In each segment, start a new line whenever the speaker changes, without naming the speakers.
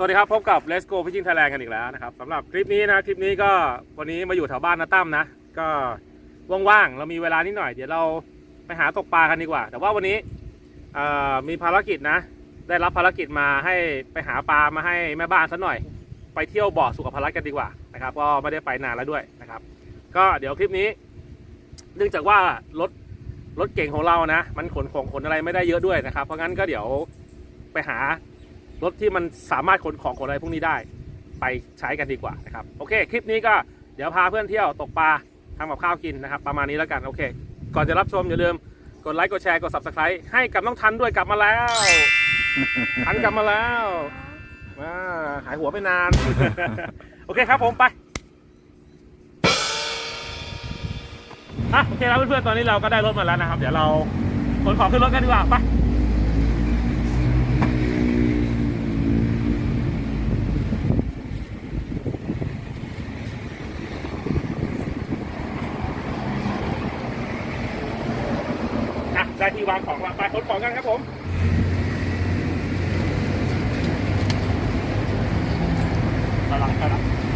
สวัสดีครับ พบกับ Let's Go Fishing Thailand กันอีกแล้วนะครับสำหรับคลิปนี้นะคลิปนี้ก็วันนี้มาอยู่แถวบ้านนาตั้มนะ ก็ว่างๆเรามีเวลานิดหน่อย เดี๋ยวเราไปหาตกปลากันดีกว่า แต่ว่าวันนี้มีภารกิจนะ ได้รับภารกิจมาให้ไปหาปลามาให้แม่บ้านสักหน่อย ไปเที่ยวบ่อสุขภารกันดีกว่านะครับก็ไม่ได้ไปนานแล้วด้วยนะครับ ก็เดี๋ยวคลิปนี้ เนื่องจากว่ารถรถเก่งของเรานะ มันขนของขนอะไรไม่ได้เยอะด้วยนะครับ เพราะงั้นก็เดี๋ยวไปหา รถที่มันสามารถขนของขนอะไรพวกนี้ได้ ไปใช้กันดีกว่านะครับโอเค คลิปนี้ก็เดี๋ยวพาเพื่อนเที่ยวตกปลาทำกับข้าวกินนะครับ ประมาณนี้แล้วกันโอเค ก่อนจะรับชมอย่าลืมกดไลค์กดแชร์กด subscribe ให้กับน้องทันด้วยกลับมาแล้วทันกลับมาแล้วอ่าหายหัวไปนาน โอเคครับผมไปอะโอเคแล้วเพื่อนๆตอนนี้เราก็ได้รถมาแล้วนะครับ เดี๋ยวเราขนของขึ้นรถกันดีกว่าไปอะได้ที่วางของแล้วไปข นของกันครับผมไปละไปละ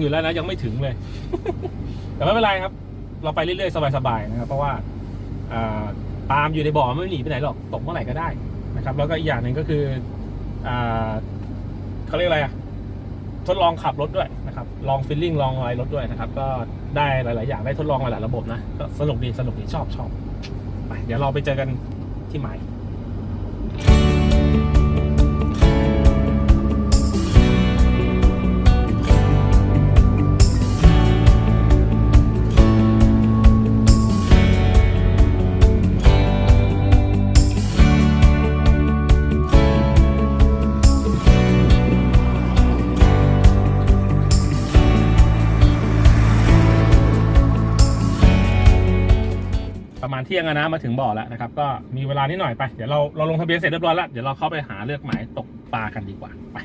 อยู่แล้วนะยังไม่ถึงเลย แต่ไม่เป็นไรครับ เราไปเรื่อยๆสบายๆนะครับ เพราะว่าอ่าปาล์มอยู่ในบ่อไม่หนีไปไหนหรอกตกเมื่อไหร่ก็ได้นะครับ แล้วก็อีกอย่างหนึ่งก็คืออเขาเรียกอะไรอะทดลองขับรถด้วยนะครับ ลองฟิลลิ่งลองอะไรรถด้วยนะครับ ก็ได้หลาย ๆ อย่างได้ทดลองหลายๆระบบนะก็สนุกดีสนุกดีชอบชอบไปเดี๋ยวเราไปเจอกันที่หมาย ณเที่ยงอะนะมาถึงบ่อแล้วนะครับ ก็มีเวลานิดหน่อยไป เดี๋ยวเราเราลงทะเบียนเสร็จเรียบร้อยแล้ว เดี๋ยวเราเข้าไปหาเลือกหมายตกปลากันดีกว่าไป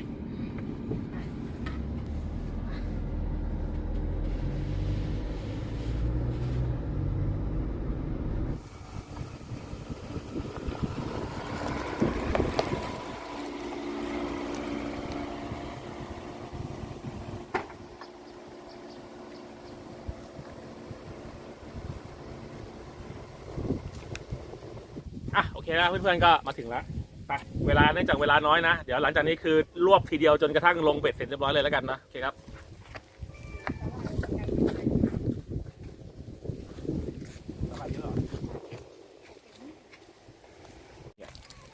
เคแล้วเพื่อนๆก็มาถึงแล้วไปเวลาเนื่องจากเวลาน้อยนะ เดี๋ยวหลังจากนี้คือรวบทีเดียวจนกระทั่งลงเบ็ดเสร็จเรียบร้อยเลยแล้วกันนะโอเคครับ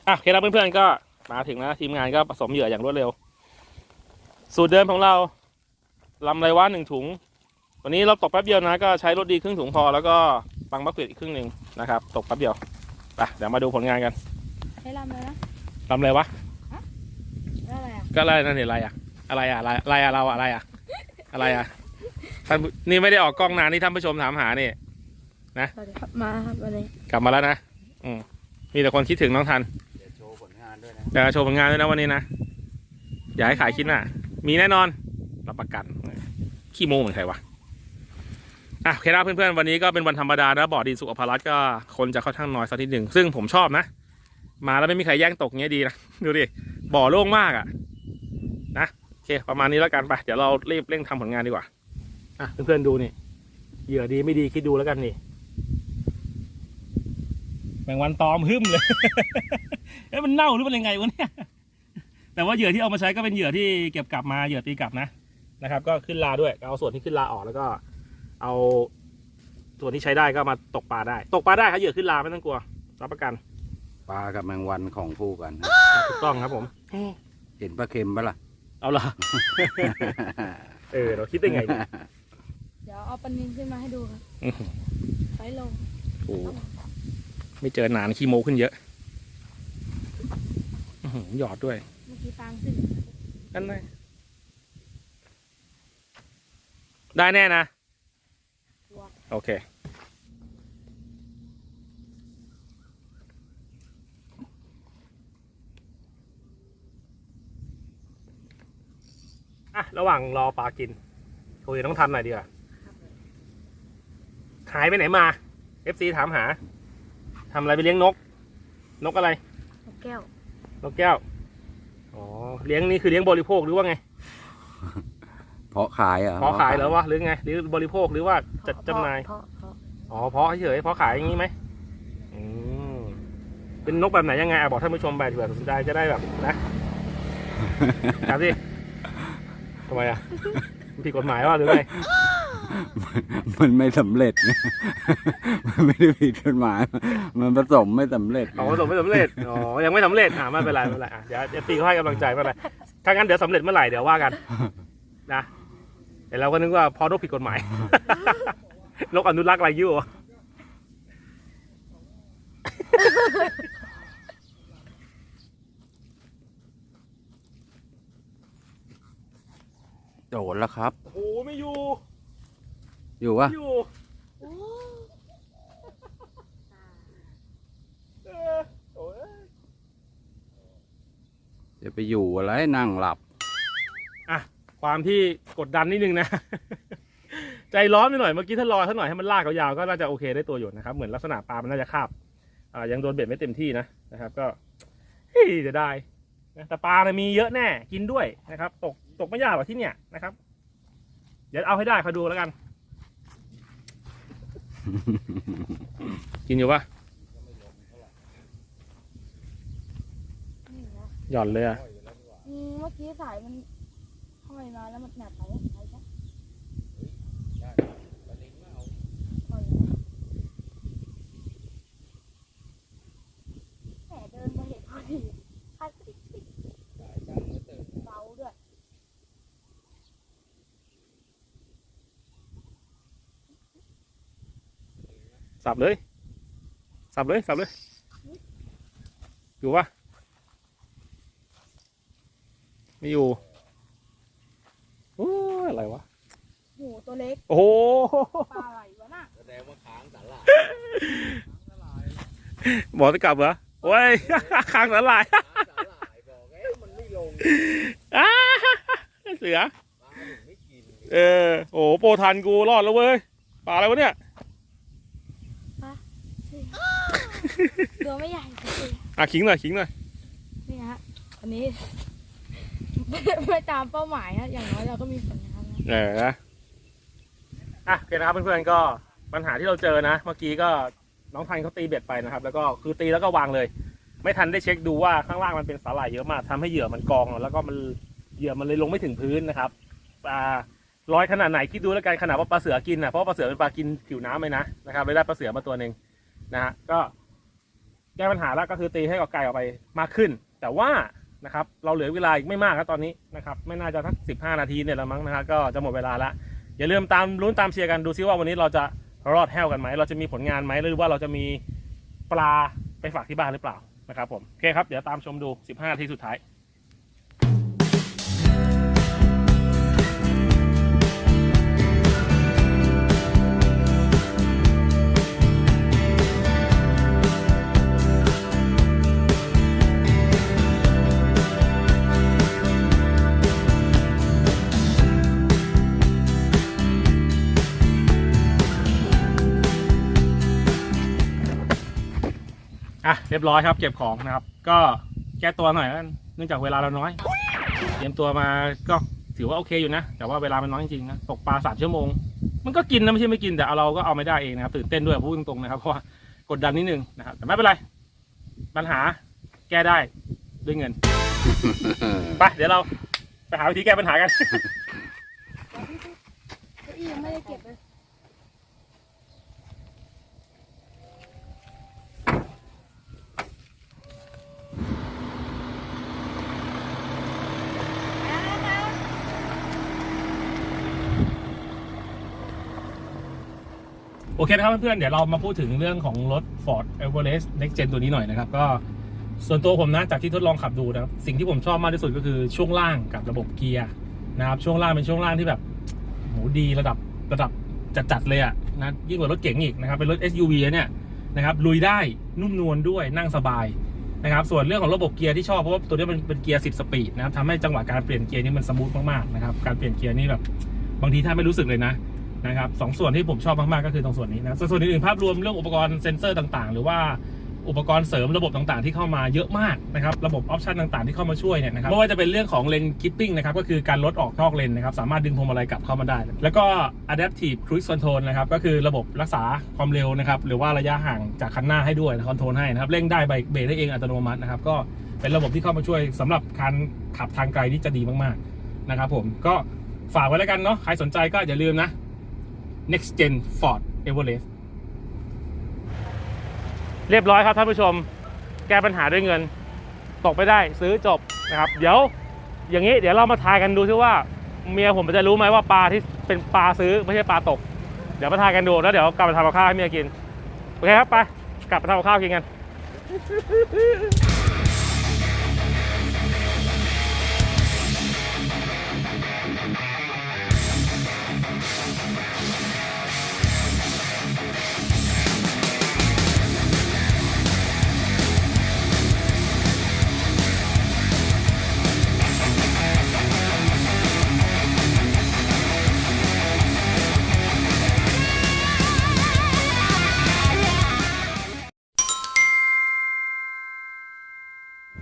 อะโอเคแล้วเพื่อนๆก็มาถึงแล้วทีมงานก็ผสมเหยื่ออย่างรวดเร็ว สูตรเดิมของเราลำไรว่าหนึ่งถุง วันนี้เราตกแป๊บเดียวนะ ก็ใช้รถดีครึ่งถุงพอแล้วก็ปังบักเกตอีกครึ่งหนึ่งนะครับ ตกแป๊บเดียว ไปเดี๋ยวมาดูผลงานกัน
ให้ลำเลยนะ
ทำอะไรวะ
แล้วอะไรอะ
ก็อะไรนั่นเนี่ยอะไรอะอะไรอะอะไรอะไรอะเราอะอะไรอะอะไรอะท่านผู้นี่ไม่ได้ออกกล้องนานนี่ท่านผู้ชมถามหานี่
สวัสดีครับมาครับวันนี้
กลับมาแล้วนะอืมมีแต่คนคิดถึงน้องทัน
เดี๋ยวโชว์ผลงานด้วยนะ
เดี๋ยวโชว์ผลงานด้วยนะวันนี้นะ อย่าให้ขายคิดน่ะมีแน่นอนรับประกันขี้โม้เหมือนใครวะ อะโอเคนะเพื่อนๆวันนี้ก็เป็นวันธรรมดานะบ่อดินสุขภารัตก็คนจะค่อนข้างน้อยสักนิดหนึ่งซึ่งผมชอบนะ มาแล้วไม่มีใครแย่งตกเงี้ยดีนะดูดิบ่อโล่งมากอะ นะโอเค ประมาณนี้แล้วกันไปเดี๋ยวเรารีบเร่งทำผลงานดีกว่าอะเพื่อนๆดูนี่เหยื่อดีไม่ดีคิดดูแล้วกันนี่แมงวันตอมหึ่มเลยเอ้ยมันเน่าหรือมันยังไงวะเนี่ยแต่ว่าเหยื่อที่เอามาใช้ก็เป็นเหยื่อที่เก็บกลับมาเหยื่อตีกลับนะนะครับ ก็ขึ้นลาด้วยเอาส่วนที่ขึ้นลาออกแล้วก็ เอาส่วนที่ใช้ได้ก็มาตกปลาได้ ตกปลาได้ครับเหยื่อขึ้นลาไม่ต้องกลัว รับประกัน
ปลากับแมงวันของคู่กัน
ถูกต้องครับผม
เห็นปลาเค็มปะล่ะ
เอาละ เออ เราคิดได้ไงเนี่ย
เดี๋ยวเอาปลานินขึ้นมาให้ดูครับ
อื้อหือ
ไฟลง
โอ้ไม่เจอนานขี้โมขึ้นเยอะอื้อหือหยอดด้วย
เมื่อกี้ตามขึ้น
นั่นไงได้แน่นะ โอเค อะ ระหว่างรอปลากินคุยกับน้องทันหน่อยดีกว่าหายไปไหนมา FC ถามหาทำอะไรไปเลี้ยงนก นกอะไร
นกแก้ว น
กแก้ว อ๋อ เลี้ยงนี่คือเลี้ยงบริโภคหรือว่าไง
เพาะขายอะ
เพาะขายเหรอวะหรือไงหรือบริโภคหรือว่าจัดจำหน่าย
เพราะเพราะ
อ๋อเพาะเฉยๆเพาะขายอย่างนี้ไหมอืมเป็นนกแบบไหนยังไงอะบอกท่านผู้ชมไปเผื่อสนใจจะได้แบบนะถามสิทำไมอะมันผิดกฎหมายว่าหรือไง
มันไม่สำเร็จ มันไม่ได้ผิดกฎหมาย มันผสมไม่สำเร็จ
อ๋อผสมไม่สำเร็จ อ๋อ ยังไม่สำเร็จ อ่าไม่เป็นไรไม่เป็นไรอะเดี๋ยวเอฟซีเขาให้กำลังใจไม่เป็นไร ถ้างั้นเดี๋ยวสำเร็จเมื่อไหร่เดี๋ยวว่ากัน นะ แต่เราก็นึกว่าพอนกผิดกฎหมาย นกอนุรักษ์อะไรอยู่
โดนแล้วครับ
โอ้โหไม่อยู่
อยู่วะ
ไม่อยู่
โอ้
เออโอ้ย
จะไปอยู่อะไรนั่งหลับ
ความที่กดดันนิดนึงนะ ใจร้อนไปหน่อยเมื่อกี้ถ้ารอสักหน่อยให้มันลากยาวๆก็น่าจะโอเคได้ตัวอยู่นะครับ เหมือนลักษณะปลามันน่าจะคาบอ่ายังโดนเบ็ดไม่เต็มที่นะนะครับ ก็เฮ้ยจะได้นะแต่ปลาเนี่ยมีเยอะแน่กินด้วยนะครับ ตกตกไม่ยากหรอกที่เนี่ยนะครับ เดี๋ยวเอาให้ได้คอยดูแล้วกัน กินอยู่ปะ
นี่นะ
หย่อนเลยอะ
อืมเมื่อกี้สายมัน ห้อยมาแล้วมันหนักไปไปซะห้อยมแหมเดินมาเห็นพอดีคัดติ๊กติ๊กเบาด้วย
สับเลย สับเลย สับเลย อยู่ปะไม่อยู่โอ้ยอะไรวะ
โห ตัวเล็ก
โอ้โห
ปลาอะไรวะน่ะ
แสดงว่าค้างสาระ
บอกจะกลับเหรอโอ้ยค้างสาหร่าย
สาระบอกเอ๊ะมันไม่ลง
อ้าเสือ
ปลาถึงไม่กิน
เออโอ้โหโปรทันกูรอดแล้วเว้ยปลาอะไรวะเนี่ย
ตัวไม่ใหญ่สิ
อะขิงหน่อยขิงหน่อย
นี่ฮะอันนี้ไม่ไม่ตามเป้าหมายฮะอย่างน้อยเราก็มีผลงานนะ
เออนะ อะโอเคนะครับเพื่อนๆก็ปัญหาที่เราเจอนะ เมื่อกี้ก็น้องทันเขาตีเบ็ดไปนะครับ แล้วก็คือตีแล้วก็วางเลย ไม่ทันได้เช็คดูว่าข้างล่างมันเป็นสาหร่ายเยอะมากทำให้เหยื่อมันกอง แล้วก็มันเหยื่อมันเลยลงไม่ถึงพื้นนะครับปลาลอยขนาดไหนคิดดูแล้วกันขนาดว่าปลาเสือกินนะเพราะปลาเสือเป็นปลากินผิวน้ำเลยนะนะครับเลยได้ปลาเสือมาตัวหนึ่งนะฮะก็แก้ปัญหาแล้วก็คือตีให้กับไก่ออกไปมากขึ้น แต่ว่านะครับเราเหลือเวลาอีกไม่มากครับตอนนี้นะครับไม่น่าจะทักสิบห้านาทีเนี่ยละมั้งนะฮะก็จะหมดเวลาละ อย่าลืมตามลุ้นตามเชียร์กันดูซิว่าวันนี้เราจะรอดแห้วกันไหมเราจะมีผลงานไหมหรือว่าเราจะมีปลาไปฝากที่บ้านหรือเปล่านะครับผมโอเคครับเดี๋ยวตามชมดู 15นาทีสุดท้าย อะเรียบร้อยครับ เก็บของนะครับ ก็แก้ตัวหน่อยแล้วกันเนื่องจากเวลาเราน้อย เตรียมตัวมาก็ถือว่าโอเคอยู่นะ แต่ว่าเวลามันน้อยจริงๆนะตกปลาสามชั่วโมง มันก็กินนะไม่ใช่ไม่กินแต่เราก็เอาไม่ได้เองนะครับตื่นเต้นด้วยพูดตรงๆนะครับเพราะว่ากดดันนิดนึงนะครับแต่ไม่เป็นไร ปัญหาแก้ได้ด้วยเงินไปเดี๋ยวเราไปหาวิธีแก้ปัญหากัน
เก้าอี้ยังไม่ได้เก็บเลยมาแล้วครับ
อเคนะครับเพื่อนๆเดี๋ยวเรามาพูดถึงเรื่องของรถ Ford Everest Next Gen ตัวนี้หน่อยนะครับ ก็ส่วนตัวผมนะจากที่ทดลองขับดูนะครับสิ่งที่ผมชอบมากที่สุดก็คือช่วงล่างกับระบบเกียร์นะครับช่วงล่างเป็นช่วงล่างที่แบบโหดีระดับระดับจัดๆเลยอะนะยิ่งกว่ารถเก๋งอีกนะครับเป็นรถ SUV เนี่ยนะครับลุยได้นุ่มนวลด้วยนั่งสบายนะครับส่วนเรื่องของระบบเกียร์ที่ชอบเพราะว่าตัวนี้มันเป็นเกียร์ 10 สปีดนะครับทำให้จังหวะการเปลี่ยนเกียร์นี่มันสมูทมากๆนะครับการเปลี่ยนเกียร์นี่แบบบางทีถ้าไม่รู้สึกเลยนะ นะครับสองส่วนที่ผมชอบมากๆก็คือตรงส่วนนี้นะส่วนส่วนอื่นๆภาพรวมเรื่องอุปกรณ์เซ็นเซอร์ต่างๆ หรือว่าอุปกรณ์เสริมระบบต่างๆที่เข้ามาเยอะมากนะครับระบบออปชันต่างๆที่เข้ามาช่วยเนี่ยนะครับไม่ว่าจะเป็นเรื่องของเลนคิปปิ้งนะครับก็คือการลดออกนอกเลนนะครับสามารถดึงพวงมาลัยกลับเข้ามาได้ แล้วก็ adaptive cruise control นะครับก็คือระบบรักษาความเร็วนะครับหรือว่าระยะห่างจากคันหน้าให้ด้วยคอนโทรลให้นะครับเร่งได้เบรกเบรกได้เองอัตโนมัตินะครับก็เป็นระบบที่เข้ามาช่วยสำหรับการขับทางไกลที่จะดีมากๆนะครับผมก็ฝากไว้แล้วกันเนาะใครสนใจก็อย่าลืมนะ Next Gen Ford Everest เรียบร้อยครับท่านผู้ชม แก้ปัญหาด้วยเงิน ตกไปได้ซื้อจบนะครับ เดี๋ยวอย่างนี้เดี๋ยวเรามาทายกันดูซิว่า เมียผมจะรู้ไหมว่าปลาที่เป็นปลาซื้อไม่ใช่ปลาตก เดี๋ยวมาทายกันดูแล้วเดี๋ยวกลับไปทำกับข้าวให้เมียกิน โอเคครับไป กลับไปทำกับข้าวกินกัน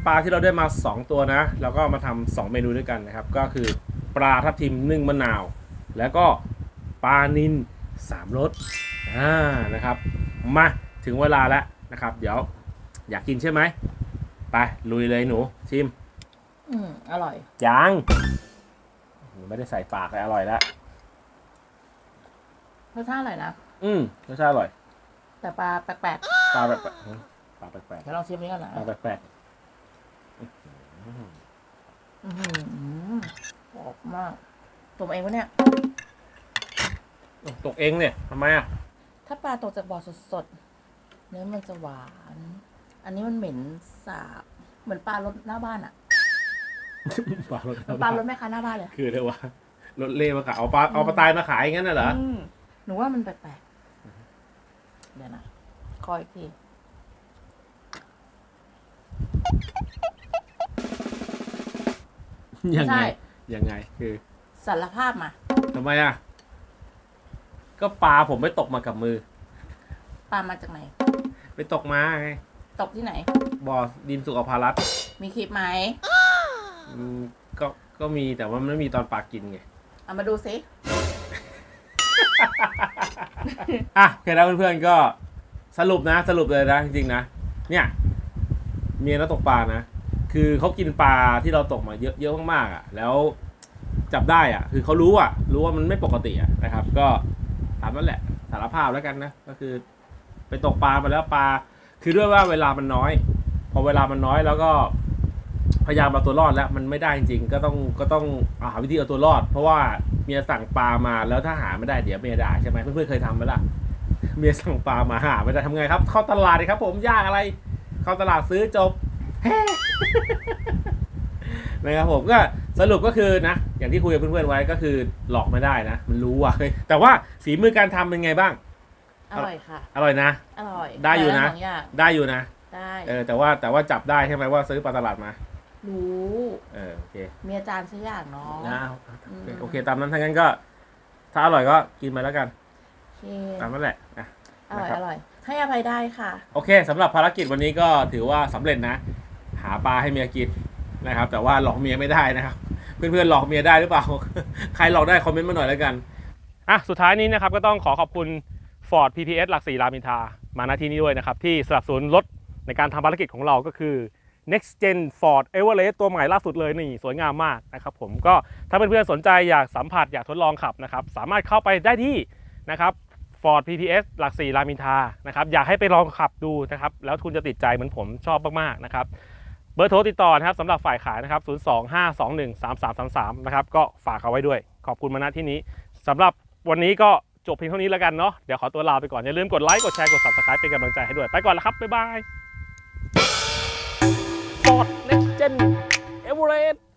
ปลาที่เราได้มา 2 ตัวนะแล้วก็มาทำสองเมนูด้วยกันนะครับ ก็คือปลาทับทิมนึ่งมะนาว แล้วก็ปลานินสามรสอ่านะครับ มาถึงเวลาแล้วนะครับ เดี๋ยวอยากกินใช่ไหมไปลุยเลยหนูชิม
อืมอร่อย
ยังไม่ได้ใส่ปากเลยอร่อยแล้ว
รสชาติอร่อยนะ
อืมรสชาติอร่อย
แต่ปลาแปลก
ปลาแบบปลาแปลก
ๆเดี๋ยวลองชิมนี้ก่อนนะ
ๆปลาแปลก
อื อหือหอมมากตัวเองวะเนี่ย
ๆตกเองเนี่ยทำไมอะ
ถ้าปลาตกจากบ่อสดๆ เนื้อมันจะหวาน อันนี้มันเหม็นสาบ เหมือนปลารถหน้าบ้านอะ
ปลารส
เหมือนปลารถแม่ค้าหน้าบ้านเลย
คือเรียกว่ารถเล่มาขายเอาปลาเอาปลาตายมาขายอย่างนั้นน่ะเหรอ
มหนูว่ามันแปลกๆ เดี๋ยวนะคอยอีกที
ยังไง
ใช่
ยังไงคือ
สารภาพมา
ทำไมอะ ก็ปลาผมไม่ตกมากับมือ
ปลามาจากไหน
ไปตกมาไง
ตกที่ไหน
บ่อดินสุขภารัตน์
มีคลิปไหม
อืมก็ก็มีแต่ว่ามันไม่มีตอนปลากินไง
เอามาดูสิ
อะโอเคแล้วเพื่อนๆก็สรุปนะ สรุปเลยนะจริงๆนะ เนี่ย เมียนักตกปลานะ คือเขากินปลาที่เราตกมาเยอะเยอะมากๆอะ แล้วจับได้อะ คือเขารู้อะ รู้ว่ามันไม่ปกติอะนะครับ ก็ตามนั้นแหละสารภาพแล้วกันนะ ก็คือ ไปตกปลามาแล้วปลา คือด้วยว่าเวลามันน้อย พอเวลามันน้อยแล้วก็พยายามเอาตัวรอดแล้วมันไม่ได้จริงๆก็ต้องก็ต้องหาวิธีเอาตัวรอด เพราะว่าเมียสั่งปลามาแล้วถ้าหาไม่ได้เดี๋ยวเมียด่าใช่ไหมเพื่อนๆเคยทำไหมล่ะเมียสั่งปลามาหาไม่ได้ทำไงครับ เข้าตลาดเลยครับ ผมยากอะไร เข้าตลาดซื้อจบ นะครับผมก็สรุปก็คือนะ อย่างที่คุยกับเพื่อนๆไว้ก็คือหลอกไม่ได้นะ มันรู้ว่ะเฮ้ยแต่ว่าฝีมือการทำเป็นไงบ้าง
อร่อยค่ะ
อร่อยนะ
อร่อย
ได้อยู่นะ
สองอย่าง
ได้อยู่นะ
ได้
เออแต่ว่าแต่ว่าจับได้ใช่ไหมว่าซื้อปลาตลาดมา
รู้
เออโอเค
มีอาจารย์ซื้ออย่างเนาะ
นะ
อืม
โอเค ตามนั้นถ้างั้นก็ ถ้าอร่อยก็กินไปแล้วกัน
โอเค
ตามนั้นแหละอะ
อร่อย
นะครับ
อร่อย ให้อภัยได้ค่ะ
โอเคสำหรับภารกิจวันนี้ก็ถือว่าสำเร็จนะ หาปลาให้เมียกินนะครับ แต่ว่าหลอกเมียไม่ได้นะครับ เพื่อนๆหลอกเมียได้หรือเปล่า ใครหลอกได้คอมเมนต์มาหน่อยแล้วกันอะสุดท้ายนี้นะครับก็ต้องขอขอบคุณ Ford PPS หลักสี่รามินทามาณที่นี้ด้วยนะครับ ที่สนับสนุนรถในการทำภารกิจของเราก็คือ Next Gen Ford Everest ตัวใหม่ล่าสุดเลยนี่สวยงามมากนะครับผมก็ถ้าเพื่อนๆสนใจอยากสัมผัสอยากทดลองขับนะครับ สามารถเข้าไปได้ที่นะครับ Ford PPS หลักสี่รามินทานะครับอยากให้ไปลองขับดูนะครับ แล้วคุณจะติดใจเหมือนผมชอบมากๆนะครับ บอร์โทรติดต่อนะครับสำหรับฝ่ายขายนะครับ 025213333 นะครับ ก็ฝากเอาไว้ด้วย ขอบคุณมาณที่นี้สำหรับวันนี้ก็จบเพียงเท่านี้แล้วกันเนาะ เดี๋ยวขอตัวลาไปก่อน อย่าลืมกดไลค์ กดแชร์ กด subscribe เป็นกำลังใจให้ด้วย ไปก่อนแล้วครับ บ๊ายบาย Ford Next Gen Everest